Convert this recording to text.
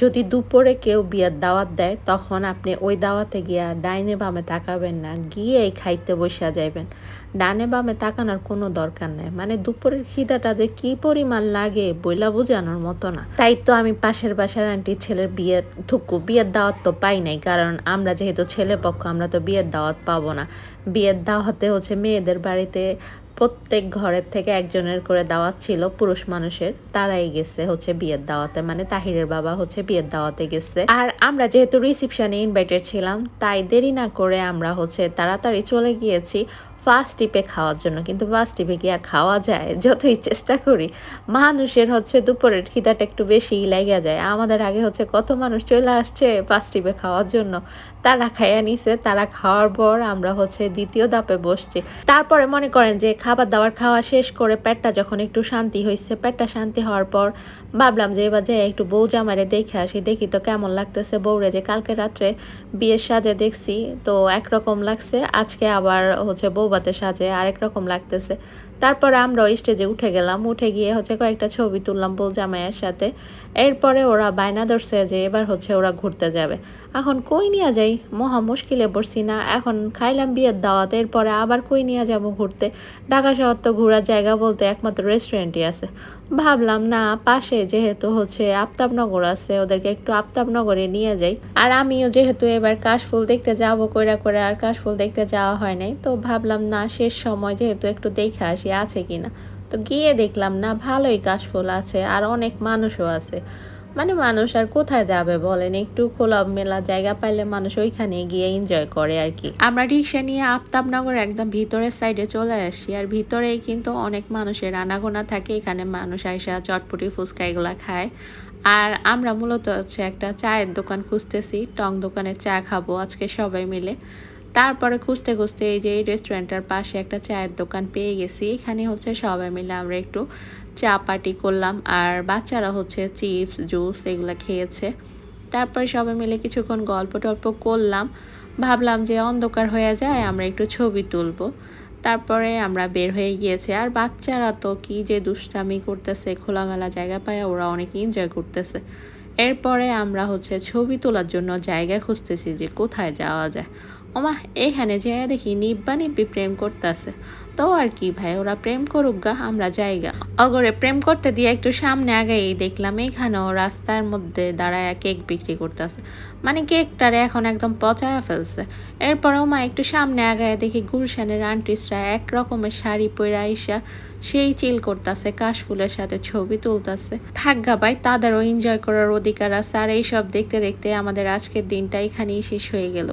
যদি দুপুরে কেউ বিয়ের দাওয়াত দেয়, তখন আপনি ওই দাওয়াতে গিয়া ডাইনে বামে তাকাবেন না গিয়েই খাইতে বসিয়া যাইবেন। ডানে বামে তাকানোর কোনো দরকার নেই। মানে দুপুরের খিদাটা যে কি পরিমাণ লাগে বইলা বোঝানোর মতো না। তাই তো আমি পাশের বাসার আন্টির ছেলের বিয়ের থুকু, বিয়ের দাওয়াত তো পাই নাই, কারণ আমরা যেহেতু ছেলে পক্ষ, আমরা তো বিয়ের দাওয়াত পাবো না। বিয়ের দাওয়াতে হচ্ছে মেয়েদের বাড়িতে প্রত্যেক ঘরের থেকে একজনের করে দাওয়াত ছিল পুরুষ মানুষের। তারাই গেছে হচ্ছে বিয়ের দাওয়াতে মানে তাহিরের বাবা হচ্ছে বিয়ের দাওয়াতে গেছে। আর আমরা যেহেতু রিসিপশনে ইনভাইটেড ছিলাম, তাই দেরি না করে আমরা হচ্ছে তাড়াতাড়ি চলে গিয়েছি। ফার্স্ট টিপে খাওয়ার জন্য। কিন্তু ফার্স্ট টিপে কি আর খাওয়া যায়? যতই চেষ্টা করি, মানুষের হচ্ছে দুপুরের খিদাটা একটু বেশি লেগে যায়। আমাদের আগে হচ্ছে কত মানুষ চলে আসছে ফার্স্ট টিপে খাওয়ার জন্য। তারা খাইয়া নিছে, তারা খাওয়ার পর আমরা হচ্ছে দ্বিতীয় দাপে বসছি। তারপরে মনে করেন যে খাবার দাবার খাওয়া শেষ করে পেটটা যখন একটু শান্তি হয়েছে পেটটা শান্তি হওয়ার পর ভাবলাম যে এবার যে একটু বউ জামারে দেখে আসি, দেখি তো কেমন লাগতেছে বউরে যে কালকে রাত্রে বিয়ের সাজে দেখছি, তো একরকম লাগছে। আজকে আবার হচ্ছে বৌবাতে সাজে আরেক রকম লাগতেছে। তারপরে আমরা ওই স্টেজে উঠে গেলাম, উঠে গিয়ে হচ্ছে কয়েকটা ছবি তুললাম বউ জামাইয়ের সাথে। এরপরে ওরা বায়না ধরছে যে এবার হচ্ছে ওরা ঘুরতে যাবে। এখন কই নিয়ে যাই? মহা মুশকিলে পড়ছি না, এখন খাইলাম বিয়ের দাওয়াত, এরপরে আবার কই নিয়ে যাব ঘুরতে? ঢাকা শহর তো ঘোরার জায়গা বলতে একমাত্র রেস্টুরেন্টই আছে। ভাবলাম না, পাশে যেহেতু হচ্ছে আফতাবনগর আছে, ওদেরকে একটু আফতাবনগরে নিয়ে যাই। আর আমিও যেহেতু এবার কাশফুল দেখতে যাব কইরা করে আর কাশফুল দেখতে যাওয়া হয় নাই, তো ভাবলাম না, শেষ সময় যেহেতু একটু দেখে আসি, আছে কিনা তো গিয়ে দেখলাম, না, ভালোই কাশফুল আছে আর অনেক মানুষও আছে। মানে মানুষ আর কোথায় যাবে বলেন? একটু খোলা মেলা জায়গা পাইলে মানুষ ওইখানে গিয়ে এনজয় করে আর কি। আমরা রিক্সা নিয়ে আফতাবনগর একদম ভিতরের সাইডে চলে আসি আর ভিতরেই কিন্তু অনেক মানুষের আনাগোনা থাকে। এখানে মানুষ আইসা চটপটি, ফুচকা এগুলা খায়। আর আমরা মূলত হচ্ছে একটা চায়ের দোকান খুঁজতেছি, টং দোকানে চা খাব আজকে সবাই মিলে। তারপরে খুঁজতে খুঁজতে এই যে এই রেস্টুরেন্টের পাশে একটা চায়ের দোকান পেয়ে গেছি। এখানে হচ্ছে সবাই মিলে আমরা একটু চা পার্টি করলাম আর বাচ্চারা হচ্ছে চিপস জুস এগুলো খেয়েছে। তারপরে সবাই মিলে কিছুক্ষণ গল্প টল্প করলাম। ভাবলাম যে অন্ধকার হয়ে যায়, আমরা একটু ছবি তুলবো। তারপরে আমরা বের হয়ে গিয়েছি। আর বাচ্চারা তো কি যে দুষ্টামি করতেছে, খোলামেলা জায়গা পায়, ওরা অনেক এনজয় করতেছে। এরপরে আমরা হচ্ছে ছবি তোলার জন্য জায়গা খুঁজতেছি যে কোথায় যাওয়া যায়। ওমা, এখানে যে দেখি নিব্বা নিব্বি প্রেম করতেছে। তো আর কি ভাই, ওরা প্রেম করুক গা, আমরা জায়গা অগরে প্রেম করতে দিয়ে একটু সামনে আগেই দেখলাম এখানেও রাস্তার মধ্যে দাঁড়ায় কেক বিক্রি করতেছে। মানে কেকটারে এখন একদম পচায়া ফেলছে। এরপরেও মা একটু সামনে আগায় দেখি গুলশানের আন্টিসরা এক রকমের শাড়ি পরে আইসা সেই চিল করতেছে, কাশফুলের সাথে ছবি তুলতেছে। থাকগা ভাই, তাদেরও এনজয় করার অধিকার আছে। আর এইসব দেখতে দেখতে আমাদের আজকের দিনটা এখানেই শেষ হয়ে গেল।